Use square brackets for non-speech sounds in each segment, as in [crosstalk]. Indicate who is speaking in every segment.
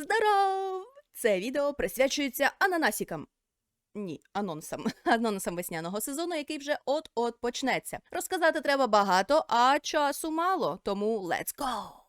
Speaker 1: Здоров! Це відео присвячується ананасікам. Ні, анонсам. [laughs] Анонсам весняного сезону, який вже от-от почнеться. Розказати треба багато, а часу мало, тому let's go!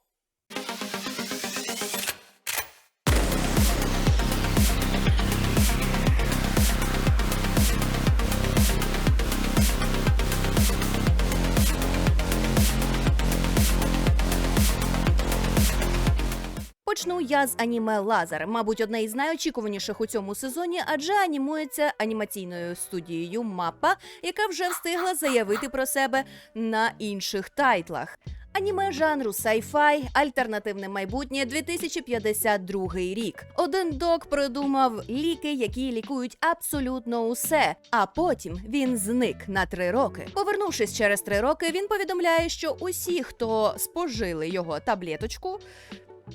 Speaker 1: Почну я з аніме Лазер, мабуть, одне із найочікуваніших у цьому сезоні, адже анімується анімаційною студією Маппа, яка вже встигла заявити про себе на інших тайтлах. Аніме жанру сайфай, альтернативне майбутнє 2052 рік. Один док придумав ліки, які лікують абсолютно усе. А потім він зник на три роки. Повернувшись через три роки, він повідомляє, що усі, хто спожили його таблеточку,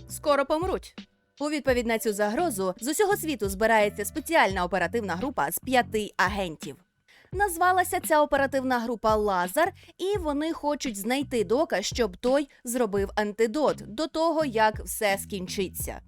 Speaker 1: скоро помруть. У відповідь на цю загрозу з усього світу збирається спеціальна оперативна група з п'яти агентів. Назвалася ця оперативна група Лазар, і вони хочуть знайти дока, щоб той зробив антидот до того, як все скінчиться.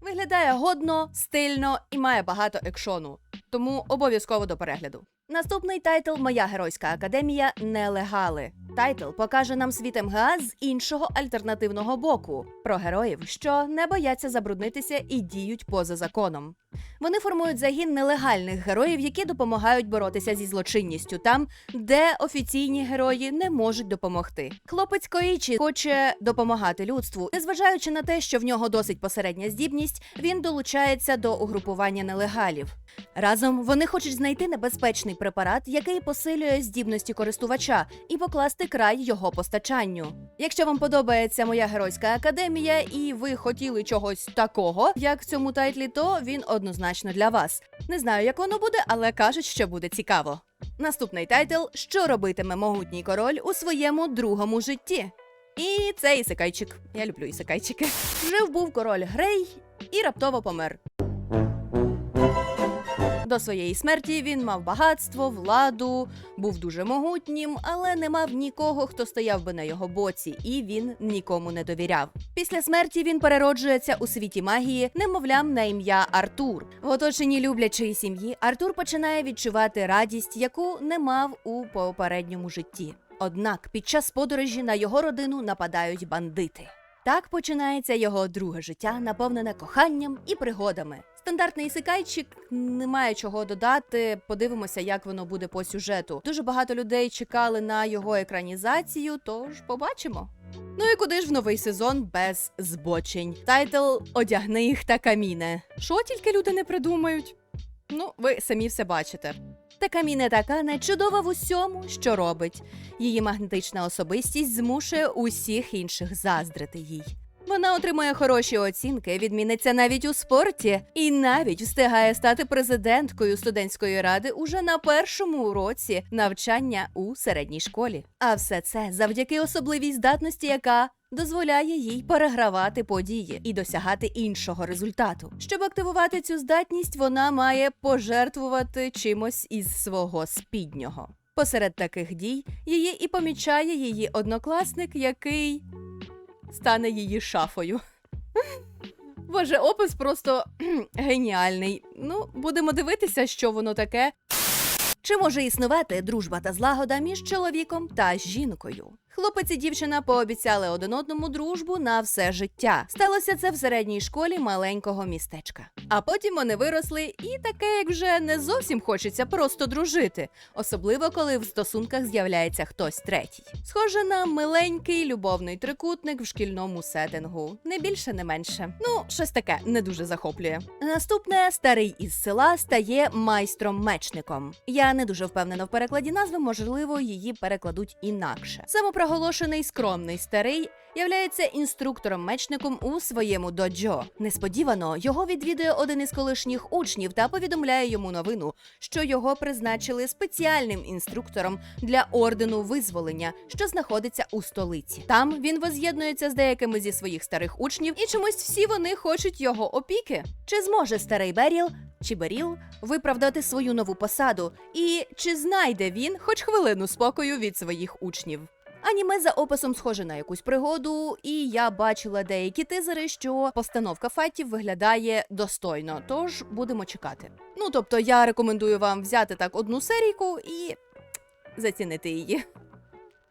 Speaker 1: Виглядає годно, стильно і має багато екшону. Тому обов'язково до перегляду. Наступний тайтл Моя геройська академія Нелегали. Тайтл покаже нам світ МГА з іншого альтернативного боку про героїв, що не бояться забруднитися і діють поза законом. Вони формують загін нелегальних героїв, які допомагають боротися зі злочинністю там, де офіційні герої не можуть допомогти. Хлопець Коїчі хоче допомагати людству. Незважаючи на те, що в нього досить посередня здібність, він долучається до угрупування нелегалів. Разом вони хочуть знайти небезпечний препарат, який посилює здібності користувача, і покласти край його постачанню. Якщо вам подобається моя геройська академія, і ви хотіли чогось такого, як в цьому тайтлі, то він однозначно для вас. Не знаю, як воно буде, але кажуть, що буде цікаво. Наступний тайтл Що робитиме могутній король у своєму другому житті? І це ісекайчик. Я люблю ісекайчики. Жив був король Грей і раптово помер. До своєї смерті він мав багатство, владу, був дуже могутнім, але не мав нікого, хто стояв би на його боці, і він нікому не довіряв. Після смерті він перероджується у світі магії, немовлям на ім'я Артур. В оточенні люблячої сім'ї Артур починає відчувати радість, яку не мав у попередньому житті. Однак під час подорожі на його родину нападають бандити. Так починається його друге життя, наповнене коханням і пригодами. Стандартний ісикайчик немає чого додати. Подивимося, як воно буде по сюжету. Дуже багато людей чекали на його екранізацію, тож побачимо. Ну і куди ж в новий сезон без збочень? Тайтл Одягни їх та каміне. Що тільки люди не придумають? Ну, ви самі все бачите. Такаміне Такане чудова в усьому, що робить. Її магнетична особистість змушує усіх інших заздрити їй. Вона отримує хороші оцінки, відміниться навіть у спорті, і навіть встигає стати президенткою студентської ради уже на першому уроці навчання у середній школі. А все це завдяки особливій здатності, яка дозволяє їй перегравати події і досягати іншого результату. Щоб активувати цю здатність, вона має пожертвувати чимось із свого спіднього. Посеред таких дій її і помічає її однокласник, який стане її шафою. Боже, опис просто [clears throat] геніальний. Ну, будемо дивитися, що воно таке. Чи може існувати дружба та злагода між чоловіком та жінкою? Хлопець і дівчина пообіцяли один одному дружбу на все життя. Сталося це в середній школі маленького містечка. А потім вони виросли, і таке, як вже не зовсім хочеться просто дружити, особливо коли в стосунках з'являється хтось третій. Схоже на миленький любовний трикутник в шкільному сеттингу. Не більше, не менше. Ну, щось таке не дуже захоплює. Наступне старий із села стає майстром-мечником. Я не дуже впевнена в перекладі назви, можливо, її перекладуть інакше. Самопроголошений скромний старий являється інструктором-мечником у своєму доджо. Несподівано його відвідує один із колишніх учнів та повідомляє йому новину, що його призначили спеціальним інструктором для ордену визволення, що знаходиться у столиці. Там він воз'єднується з деякими зі своїх старих учнів, і чомусь всі вони хочуть його опіки. Чи зможе старий Беріл чи Беріл виправдати свою нову посаду? І чи знайде він хоч хвилину спокою від своїх учнів? Аніме за описом схоже на якусь пригоду, і я бачила деякі тизери, що постановка файтів виглядає достойно. Тож будемо чекати. Ну тобто, я рекомендую вам взяти так одну серійку і зацінити її.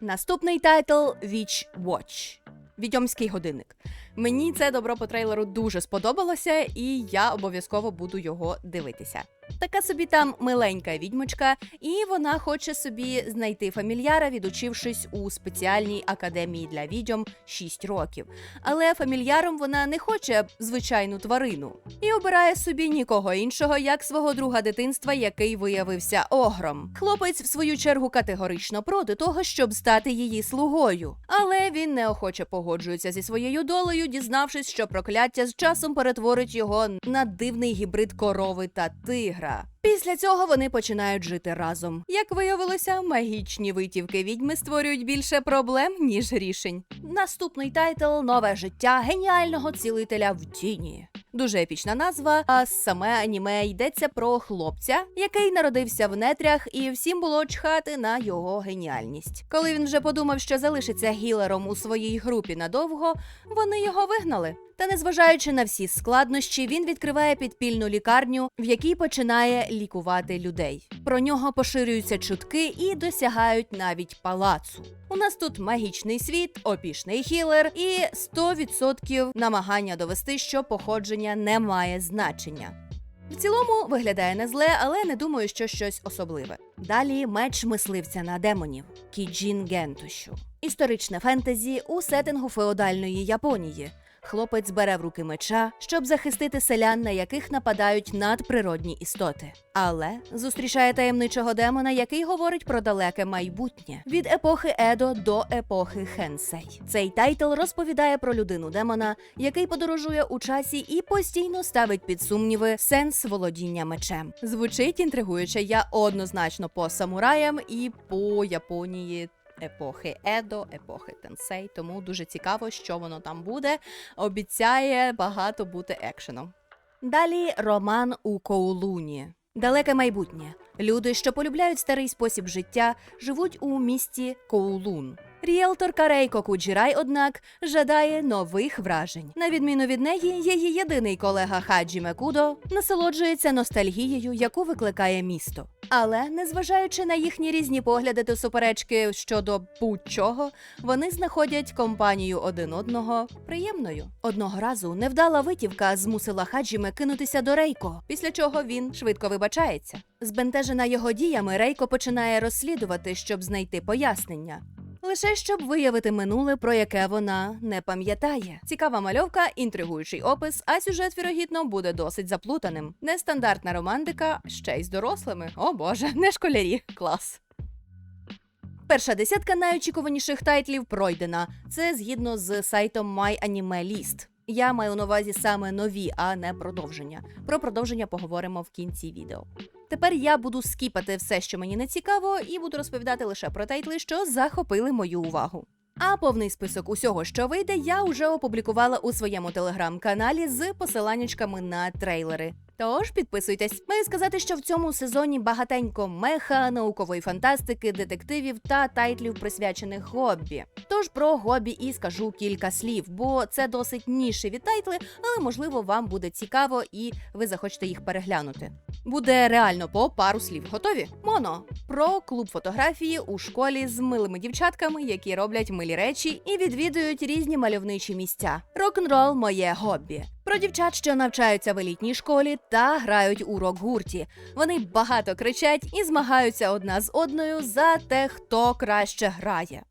Speaker 1: Наступний тайтл Witch Watch. Відьомський годинник. Мені це добро по трейлеру дуже сподобалося, і я обов'язково буду його дивитися. Така собі там миленька відьмочка, і вона хоче собі знайти фамільяра, відучившись у спеціальній академії для відьом 6 років. Але фамільяром вона не хоче звичайну тварину і обирає собі нікого іншого, як свого друга дитинства, який виявився огром. Хлопець, в свою чергу, категорично проти того, щоб стати її слугою. Але він неохоче погоджується зі своєю долею, дізнавшись, що прокляття з часом перетворить його на дивний гібрид корови та тигра. Після цього вони починають жити разом. Як виявилося, магічні витівки відьми створюють більше проблем, ніж рішень. Наступний тайтл нове життя геніального цілителя в тіні. Дуже епічна назва, а саме аніме йдеться про хлопця, який народився в нетрях, і всім було чхати на його геніальність. Коли він вже подумав, що залишиться гілером у своїй групі надовго, вони його вигнали. Та незважаючи на всі складнощі, він відкриває підпільну лікарню, в якій починає лікувати людей. Про нього поширюються чутки і досягають навіть палацу. У нас тут магічний світ, опішний хілер і 100% намагання довести, що походження не має значення. В цілому виглядає не зле, але не думаю, що щось особливе. Далі меч мисливця на демонів Кіджін Гентошу. Історичне фентезі у сеттингу феодальної Японії. Хлопець бере в руки меча, щоб захистити селян, на яких нападають надприродні істоти. Але зустрічає таємничого демона, який говорить про далеке майбутнє від епохи Едо до епохи Хенсей. Цей тайтл розповідає про людину демона, який подорожує у часі і постійно ставить під сумніви сенс володіння мечем. Звучить інтригуюче. Я однозначно по самураям і по Японії епохи Едо, епохи Тенсей. Тому дуже цікаво, що воно там буде. Обіцяє багато бути екшеном. Далі роман у Коулуні. Далеке майбутнє. Люди, що полюбляють старий спосіб життя, живуть у місті Коулун. Ріелторка Рейко Куджірай, однак, жадає нових вражень. На відміну від неї, її єдиний колега Хаджі Мекудо насолоджується ностальгією, яку викликає місто. Але, незважаючи на їхні різні погляди та суперечки щодо будь-чого, вони знаходять компанію один одного приємною. Одного разу невдала витівка змусила Хаджіме кинутися до Рейко, після чого він швидко вибачається. Збентежена його діями, Рейко починає розслідувати, щоб знайти пояснення. Лише щоб виявити минуле, про яке вона не пам'ятає. Цікава мальовка, інтригуючий опис, а сюжет, вірогідно, буде досить заплутаним. Нестандартна романтика ще й з дорослими. О боже, не школярі. Клас. Перша десятка найочікуваніших тайтлів пройдена. Це згідно з сайтом MyAnimeList. Я маю на увазі саме нові, а не продовження. Про продовження поговоримо в кінці відео. Тепер я буду скіпати все, що мені не цікаво, і буду розповідати лише про тайтли, що захопили мою увагу. А повний список усього, що вийде, я вже опублікувала у своєму телеграм-каналі з посиланнячками на трейлери. Тож підписуйтесь. Маю сказати, що в цьому сезоні багатенько меха, наукової фантастики, детективів та тайтлів, присвячених хобі. Тож про хобі і скажу кілька слів, бо це досить нішеві тайтли, але можливо вам буде цікаво і ви захочете їх переглянути. Буде реально по пару слів. Готові? Моно про клуб фотографії у школі з милими дівчатками, які роблять милі речі і відвідують різні мальовничі місця. Рок-н-рол моє хобі. Про дівчат, що навчаються в елітній школі та грають у рок-гурті. Вони багато кричать і змагаються одна з одною за те, хто краще грає.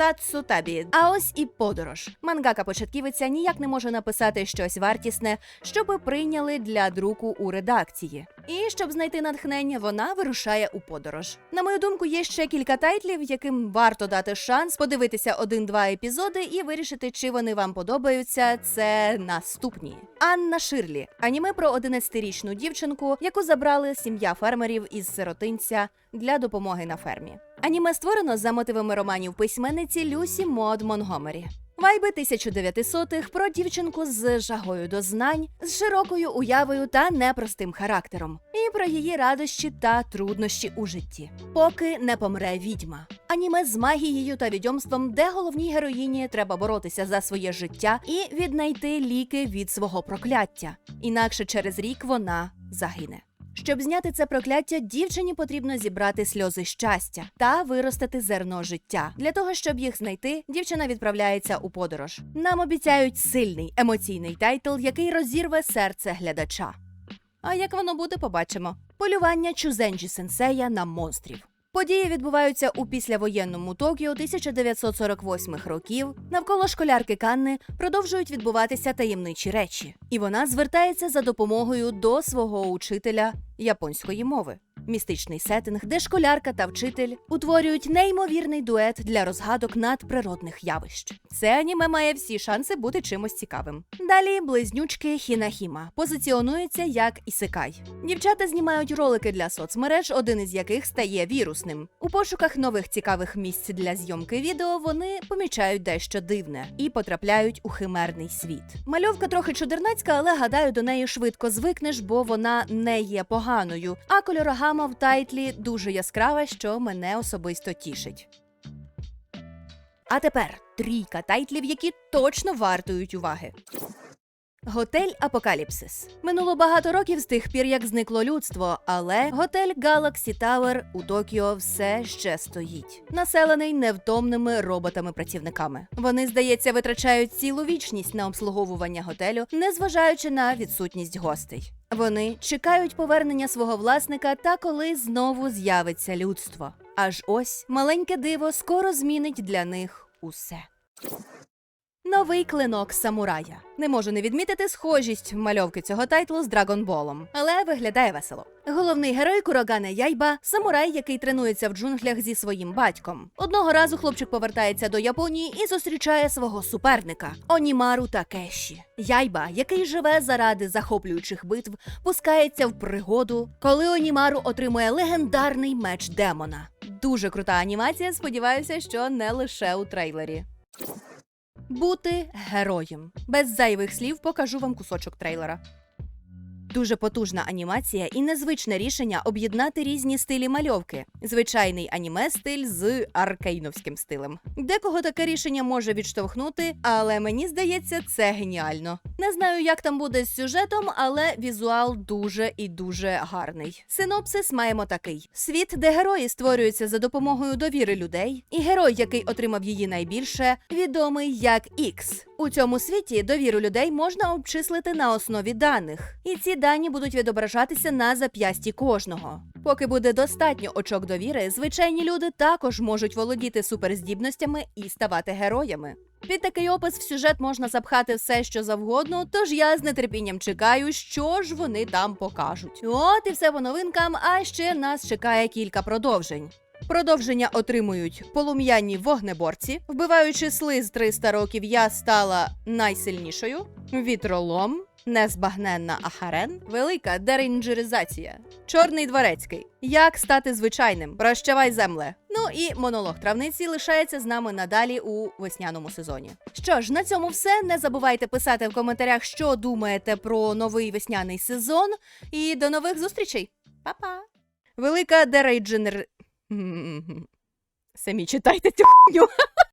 Speaker 1: За Цутабі. А ось і подорож. Мангака початківиця ніяк не може написати щось вартісне, щоби прийняли для друку у редакції. І щоб знайти натхнення, вона вирушає у подорож. На мою думку, є ще кілька тайтлів, яким варто дати шанс подивитися один-два епізоди і вирішити, чи вони вам подобаються. Це наступні. Анна Ширлі аніме про 11-річну дівчинку, яку забрали сім'я фермерів із сиротинця для допомоги на фермі. Аніме створено за мотивами романів письменниці Люсі Мод Монгомері. Вайби 1900-х про дівчинку з жагою до знань, з широкою уявою та непростим характером, і про її радощі та труднощі у житті. Поки не помре відьма. Аніме з магією та відьомством, де головній героїні треба боротися за своє життя і віднайти ліки від свого прокляття. Інакше через рік вона загине. Щоб зняти це прокляття, дівчині потрібно зібрати сльози щастя та виростити зерно життя. Для того, щоб їх знайти, дівчина відправляється у подорож. Нам обіцяють сильний емоційний тайтл, який розірве серце глядача. А як воно буде, побачимо. Полювання Чузенджі Сенсея на монстрів. Події відбуваються у післявоєнному Токіо 1948 років. Навколо школярки Канни продовжують відбуватися таємничі речі, і вона звертається за допомогою до свого учителя японської мови. Містичний сеттинг, де школярка та вчитель утворюють неймовірний дует для розгадок надприродних явищ. Це аніме має всі шанси бути чимось цікавим. Далі близнючки Хінахіма позиціонуються як ісекай. Дівчата знімають ролики для соцмереж, один із яких стає вірусним. У пошуках нових цікавих місць для зйомки відео вони помічають дещо дивне і потрапляють у химерний світ. Мальовка трохи чудернацька, але гадаю, до неї швидко звикнеш, бо вона не є поганою. А кольорогама в тайтлі дуже яскрава, що мене особисто тішить. А тепер трійка тайтлів, які точно вартують уваги. Готель Апокаліпсис. Минуло багато років з тих пір, як зникло людство, але готель Galaxy Tower у Токіо все ще стоїть, населений невтомними роботами-працівниками. Вони, здається, витрачають цілу вічність на обслуговування готелю, незважаючи на відсутність гостей. Вони чекають повернення свого власника та коли знову з'явиться людство. Аж ось маленьке диво скоро змінить для них усе. Новий клинок самурая. Не можу не відмітити схожість мальовки цього тайтлу з Драгонболом, але виглядає весело. Головний герой Курогане Яйба самурай, який тренується в джунглях зі своїм батьком. Одного разу хлопчик повертається до Японії і зустрічає свого суперника Онімару Такеші. Яйба, який живе заради захоплюючих битв, пускається в пригоду, коли Онімару отримує легендарний меч демона. Дуже крута анімація. Сподіваюся, що не лише у трейлері. Бути героєм. Без зайвих слів покажу вам кусочок трейлера. Дуже потужна анімація і незвичне рішення об'єднати різні стилі мальовки. Звичайний аніме стиль з аркейновським стилем. Декого таке рішення може відштовхнути, але мені здається, це геніально. Не знаю, як там буде з сюжетом, але візуал дуже і дуже гарний. Синопсис маємо такий: світ, де герої створюються за допомогою довіри людей, і герой, який отримав її найбільше, відомий як Ікс. У цьому світі довіру людей можна обчислити на основі даних, і ці дані будуть відображатися на зап'ясті кожного. Поки буде достатньо очок довіри, звичайні люди також можуть володіти суперздібностями і ставати героями. Під такий опис в сюжет можна запхати все, що завгодно, тож я з нетерпінням чекаю, що ж вони там покажуть. От і все по новинкам, а ще нас чекає кілька продовжень. Продовження отримують полум'яні вогнеборці. Вбиваючи слиз 300 років, я стала найсильнішою. Вітролом, незбагненна Ахарен, велика деренджеризація, чорний дворецький. Як стати звичайним? Прощавай земле. Ну і монолог травниці лишається з нами надалі у весняному сезоні. Що ж, на цьому все. Не забувайте писати в коментарях, що думаєте про новий весняний сезон. І до нових зустрічей. Па-па! Велика дерейдженер. Самі читайте цю хуйню.